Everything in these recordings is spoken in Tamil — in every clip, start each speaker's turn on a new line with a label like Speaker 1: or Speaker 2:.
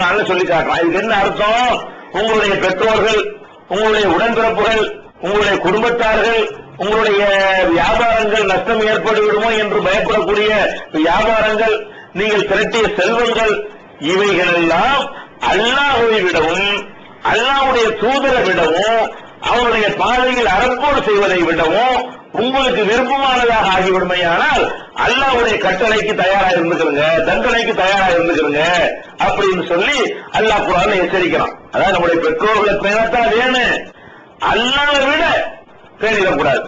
Speaker 1: சொல்லி காட்டுறான். இதுக்கு என்ன அர்த்தம்? உங்களுடைய பெற்றோர்கள் உங்களுடைய உடன்பிறப்புகள் உங்களுடைய குடும்பத்தார்கள் உங்களுடைய வியாபாரங்கள் நஷ்டம் ஏற்பட்டுவிடுமோ என்று பயப்படக்கூடிய வியாபாரங்கள் நீங்கள் திரட்டிய செல்வங்கள் இவைகள் எல்லாம் அல்லாஹுவை விடவும் அல்லாவுடைய தூதரை விடவும் அவருடைய பாதையில் அறப்போடு செய்வதை விடவும் உங்களுக்கு விருப்பமானதாக ஆகிவிடுமையானால் அல்லாவுடைய கட்டளைக்கு தயாரா இருந்துக்கிறங்க தண்டனைக்கு தயாரா இருந்துக்கிறங்க அப்படின்னு சொல்லி அல்லாஹ் குரான் எச்சரிக்கிறான். அதாவது நம்முடைய பெற்றோர்களை பேணத்தான் வேணும் அல்லாஹ்வை விட பேணிடக்கூடாது.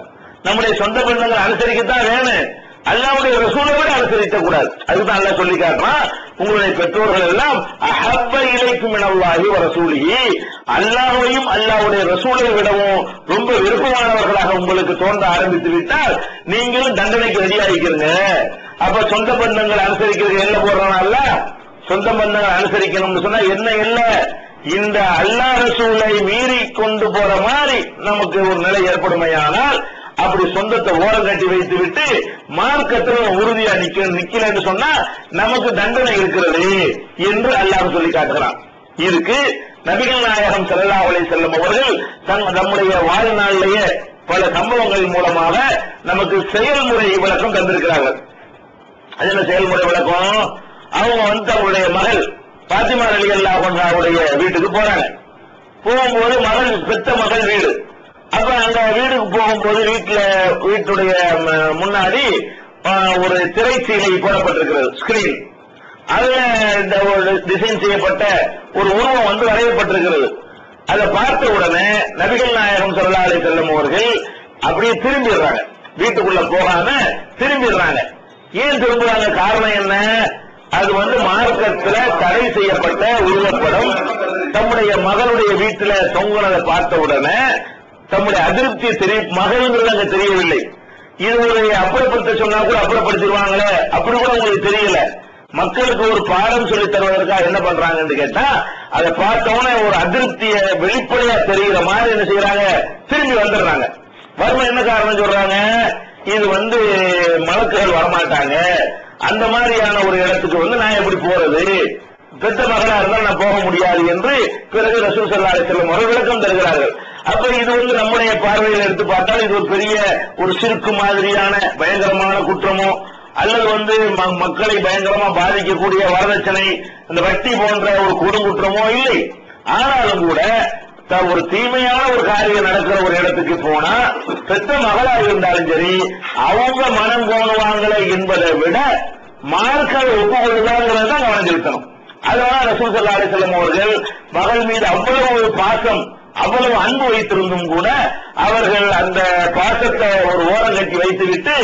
Speaker 1: நம்முடைய சொந்த பந்தங்களை அனுசரிக்கத்தான் வேணும் அல்லாவுடைய ரசூலை விட அனுசரிக்க கூடாது அதுதான் அல்லாஹ் சொல்லி காட்டுறான். உங்களுடைய பெற்றோர்கள் எல்லாம் அஹப்ப இலைக்கும் இனவாகி ரசூலிஹி. அல்லாவையும் அல்லாவுடைய ரசூலை விடவும் ரொம்ப விருப்பமானவர்களாக உங்களுக்கு தோன்ற ஆரம்பித்து விட்டால் நீங்களும் தண்டனைக்கு ரெடியாகிக்கிறீங்க. அப்ப சொந்த பந்தங்களை அனுசரிக்கிறது என்ன போடுறனால சொந்த பந்தங்கள் அனுசரிக்கணும்னு சொன்னா என்ன இல்லை? இந்த அல்லாஹ் ரசூலை மீறி கொண்டு போற மாதிரி நமக்கு ஒரு நிலை ஏற்படுமையானால் அப்படி சொந்தத்தை ஓரம் கட்டி வைத்து விட்டு மார்க்கத்தில் உறுதியா நிக்க நிக்கலன்னு சொன்னா நமக்கு தண்டனை இருக்கிறது என்று அல்லாஹ் சொல்லி காட்டுகிறான். இதுக்கு நபிகள் நாயகம் ஸல்லல்லாஹு அலைஹி செல்லும் அவர்கள் தம் நம்முடைய வாழ்நாளிலேயே பல சம்பவங்கள் மூலமாக நமக்கு செயல்முறை விளக்கம் தந்திருக்கிறார்கள். அது என்ன செயல்முறை விளக்கம்? அவங்க வந்து தங்களுடைய மகள் பாத்திமா அலி அல்லாஹுடைய வீட்டுக்கு போறாங்க. போகும்போது மகள் பெத்த மகள் வீடு. அப்ப அந்த வீட்டுக்கு போகும்போது வீட்டுல வீட்டுடைய முன்னாடி ஒரு திரைச்சீலை போடப்பட்டிருக்கிறது ஸ்கிரீன் அதுல இந்த ஒரு டிசைன் செய்யப்பட்ட ஒரு உருவம் வந்து வரையப்பட்டிருக்கிறது. அதை பார்த்த உடனே நபிகள் நாயகம் ஸல்லல்லாஹு செல்லும் அவர்கள் அப்படியே திரும்பிடுறாங்க. வீட்டுக்குள்ள போகாம திரும்பிடுறாங்க. ஏன் திரும்புறாங்க? காரணம் என்ன? அது வந்து மார்க்கத்துல தடை செய்யப்பட்ட உருவப்படம். தம்முடைய மகளுடைய வீட்டுல தொங்குனதை பார்த்த உடனே தம்முடைய அதிருப்தியை தெரிய மகள்ங்கிறது அங்க தெரியவில்லை. இது அப்புறப்படுத்த சொன்னா கூட அப்புறப்படுத்திடுவாங்களே அப்படி கூட உங்களுக்கு தெரியல. மக்களுக்கு ஒரு பாடம் சொல்லி தருவதற்காக என்ன பண்றாங்கன்னு கேட்டா அதை பார்த்தவொடனே ஒரு அதிருப்திய வெளிப்படையா தெரிகிற மாதிரி என்ன செய்யறாங்க திரும்பி வந்துடுறாங்க. வறுமை என்ன காரணம் சொல்றாங்க? இது வந்து மலக்குகள் வரமாட்டாங்க. அந்த மாதிரியான ஒரு இடத்துக்கு வந்து நான் எப்படி போறது? பெத்த மகனா இருந்தால் நான் போக முடியாது என்று பிறகு ரசூல் ஸல்லல்லாஹு அலைஹி ஒரு விளக்கம் தருகிறார்கள். அப்ப இது வந்து நம்முடைய பார்வையில் எடுத்து பார்த்தால் இது ஒரு பெரிய ஒரு சிறுக்கு மாதிரியான பயங்கரமான குற்றமோ அல்லது வந்து ம- மக்களை பயங்கரமா பாதிக்கக்கூடிய வரதட்சணை இந்த வட்டி போன்ற ஒரு கொடுங்குற்றமோ இல்லை. ஆனாலும் கூட ஒரு தீமையான ஒரு காரியம் நடக்கிற ஒரு இடத்துக்கு போனா பெத்த மகளா இருந்தாலும் சரி அவங்க மனம் கோணுவாங்களே என்பதை விட மார்க்கை ஒப்புக்கொள்ளுதாங்கிறத தான் கவனம் செலுத்தணும் அதனால ரசூல் சல்லா அலிசல்லம் அவர்கள் மகள் மீது அவ்வளவு ஒரு பாசம் அவ்வளவு அன்பு வைத்திருந்தும் கூட அவர்கள் அந்த பாசத்தை ஒரு ஓரம் கட்டி வைத்துவிட்டு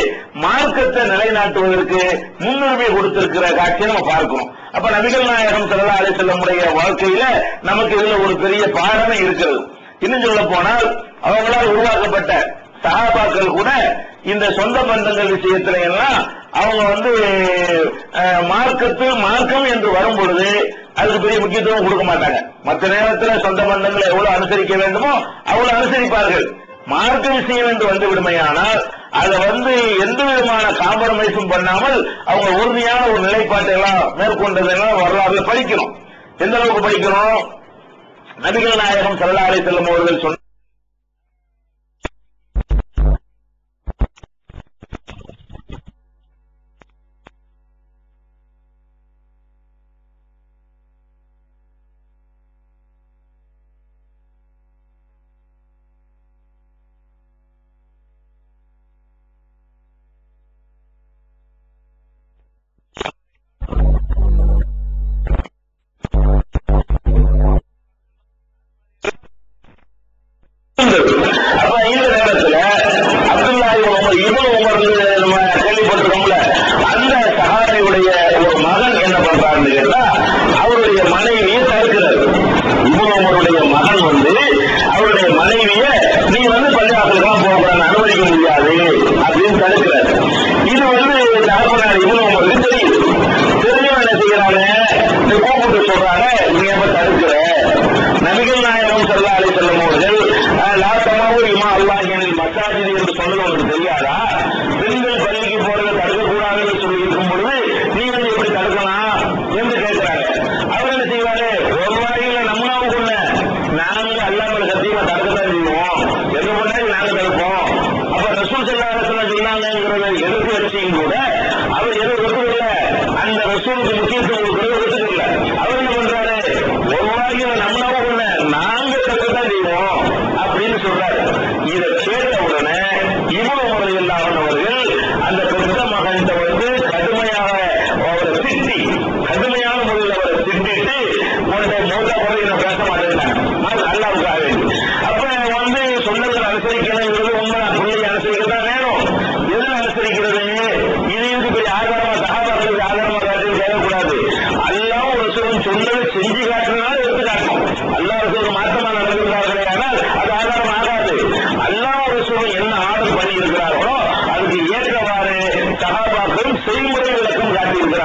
Speaker 1: மார்க்கத்தை நிலைநாட்டுவதற்கு முன்னுரிமை கொடுத்திருக்கிற காட்சியை நம்ம பார்க்கிறோம் அப்ப நபிகள் நாயகம் ஸல்லல்லாஹு அலைஹி வஸல்லமுடைய வாழ்க்கையில நமக்கு இதுல ஒரு பெரிய பாடமே இருக்கிறது. இன்னும் சொல்ல போனால் அவங்களால் உருவாக்கப்பட்ட சகாபாக்கள் கூட இந்த சொந்த பந்தங்கள் விஷயத்துல எல்லாம் அவங்க வந்து மார்க்கத்து மார்க்கம் என்று வரும் பொழுது அதுக்கு பெரிய முக்கியத்துவம் கொடுக்க மாட்டாங்க. மற்ற நேரத்துல சொந்த பந்தங்களை எவ்வளவு அனுசரிக்க வேண்டுமோ அவ்வளவு அனுசரிப்பார்கள். மார்க்க விஷயம் என்று வந்து விடுமையானால் அதை வந்து எந்த விதமான காம்ப்ரமைஸும் பண்ணாமல் அவங்க உறுதியான ஒரு நிலைப்பாட்டை எல்லாம் மேற்கொண்டதெல்லாம் வரலாறுல படிக்கணும். எந்த அளவுக்கு படிக்கணும்? நபிகள் நாயகம் ஸல்லல்லாஹு செல்லும் அவர்கள் சொன்ன உங்களுக்கு தெரியாதா? பெண்கள் பள்ளிக்கு போறதை தடுக்கக்கூடாதுன்னு சொல்லி இருக்கும் பொழுது நீ வந்து எப்படி தடுக்கலாம் என்று கேட்கிறாங்க அவர் என்ன செய்வாரு? ஒரு வாரியில நம்மளாவும் கொள்ள நாங்க அல்லாமல் சத்தியமா தடுக்கத்தான் செய்வோம். எது பண்ணாலும் நாங்கள் தடுப்போம். அப்ப ரசூல் செல்லாரத்துல சொன்னாங்கிறத எதிர்ப்பு வச்சியும் கூட அவர் எதுவும் ஒத்துக்கல அந்த ரசூலுக்கு முக்கியத்துவம் கொடுக்கிறது ஒத்துக்கல அவர் என்ன பண்றாரு? ஒரு வாரியில நம்மளாவும் கொள்ள நாங்க தடுக்கத்தான் செய்வோம் அப்படின்னு சொல்றாரு. இதை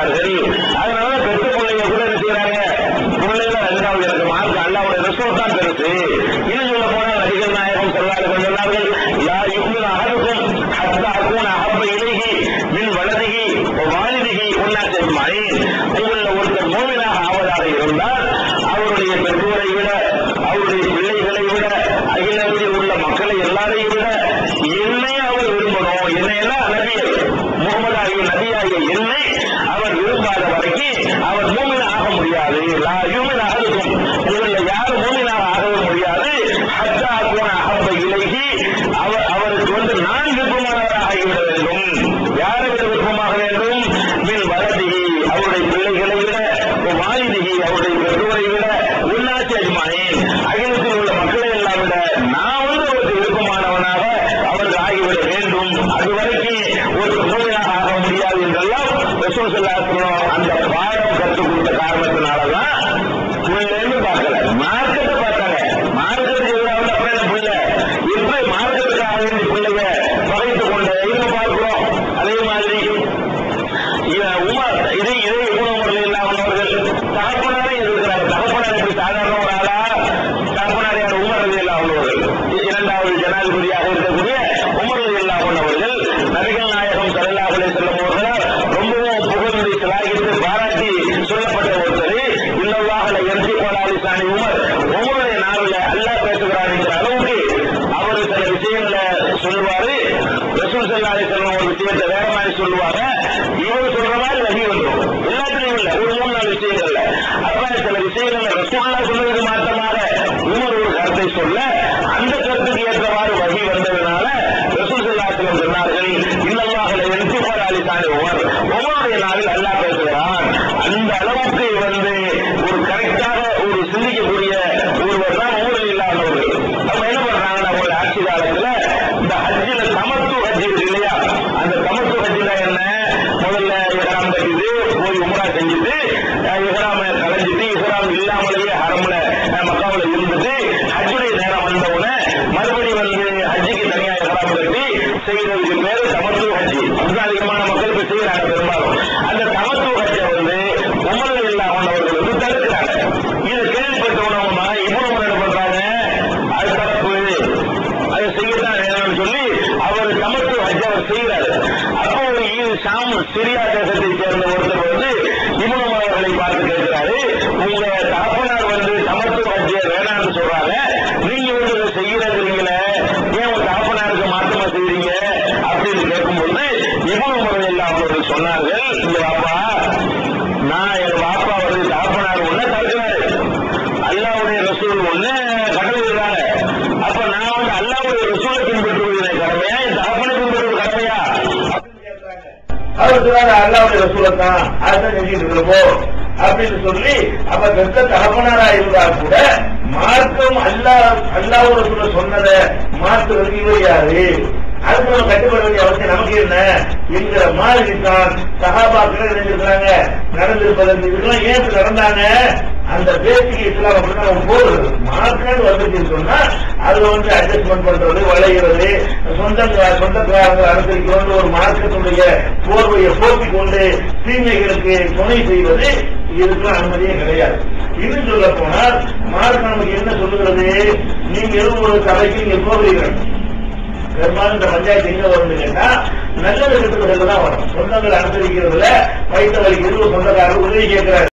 Speaker 1: காட்டியிருக்கிறார்கள் அவர் அவருக்கு வந்து நான் விருப்பமானவராக ஆகிவிட வேண்டும். யாரை விட விருப்பமாக வேண்டும்? மின் வரதிகி அவருடைய பிள்ளைகளை விட வாலிதிகி அவருடைய பெற்றோரை விட உள்ளாட்சி அஜ்மானேன் அகிலத்தில் உள்ள மக்களை எல்லாம் விட நான் வந்து அவருக்கு விருப்பமானவனாக அவருக்கு ஆகிவிட வேண்டும். அதுவரைக்கும் ஒரு மூலையாக ஆக முடியாது என்றெல்லாம் அந்த பாடம் கற்றுக் கொடுத்த காரணத்தினால சொல்ல கேட்கிறாரு உங்க தகப்பனார் வந்து தமத்து ஹஜ்ஜை வேணாம்னு சொல்றாங்க. நீங்க வந்து இதை செய்யறதுங்களே ஏன் உங்க தகப்பனாருக்கு மாற்றமா செய்யறீங்க அப்படின்னு கேட்கும்போது இவ்வளவு முறை எல்லாம் அவர்கள் சொன்னார்கள் இந்த பாப்பா நான் என் பாப்பா வந்து தகப்பனார் ஒண்ணு தடுக்கிறாரு. அல்லாவுடைய ரசூல் ஒண்ணு கடவுள்றாங்க அப்ப நான் வந்து அல்லாவுடைய ரசூலை பின்பற்றுவது கடமையா? என் தகப்பனை பின்பற்றுவது கடமையா? அவர் சொல்றாரு அல்லாவுடைய ரசூலை தான். அதுதான் செஞ்சுட்டு இருக்கிறப்போ அப்படின்னு சொல்லி அப்ப பெத்த தகப்பனாரா இருந்தா கூட மார்க்கம் அல்லா அல்லாவோட சொல்ல சொன்னதை மாற்றுவதற்கு இவர் யாரு? அதுக்கு நம்ம கட்டுப்பட வேண்டிய அவசியம் நமக்கு என்ன? என்கிற மாதிரி தான் சகாபாக்கள் நினைஞ்சிருக்கிறாங்க நடந்திருப்பதற்கு இதெல்லாம் ஏன் நடந்தாங்க? அந்த பேசிக் இஸ்லாம் அப்படின்னா போது போடுறது. மார்க்கெட் வந்துச்சுன்னு சொன்னா அதுல வந்து அட்ஜஸ்ட்மெண்ட் பண்றது வளைகிறது சொந்த சொந்தக்காரங்க அனுசரிக்கிறது ஒரு மார்க்கத்துடைய போர்வையை போக்கிக் கொண்டு தீமைகளுக்கு துணை செய்வது இதுக்கெல்லாம் அனுமதியே கிடையாது. இன்னும் சொல்ல போனால் மார்க் நமக்கு என்ன சொல்லுகிறது? நீங்க எதுவும் ஒரு சபைக்கு நீங்க போகிறீர்கள் பெரும்பாலும் இந்த பஞ்சாயத்து எங்க வரும்னு கேட்டா நல்லது கட்டுப்படுறது தான் வரும். சொந்தங்கள் அனுசரிக்கிறதுல வைத்த வலிக்கிறது சொந்தக்காரர் உதவி கேட்கிறாரு.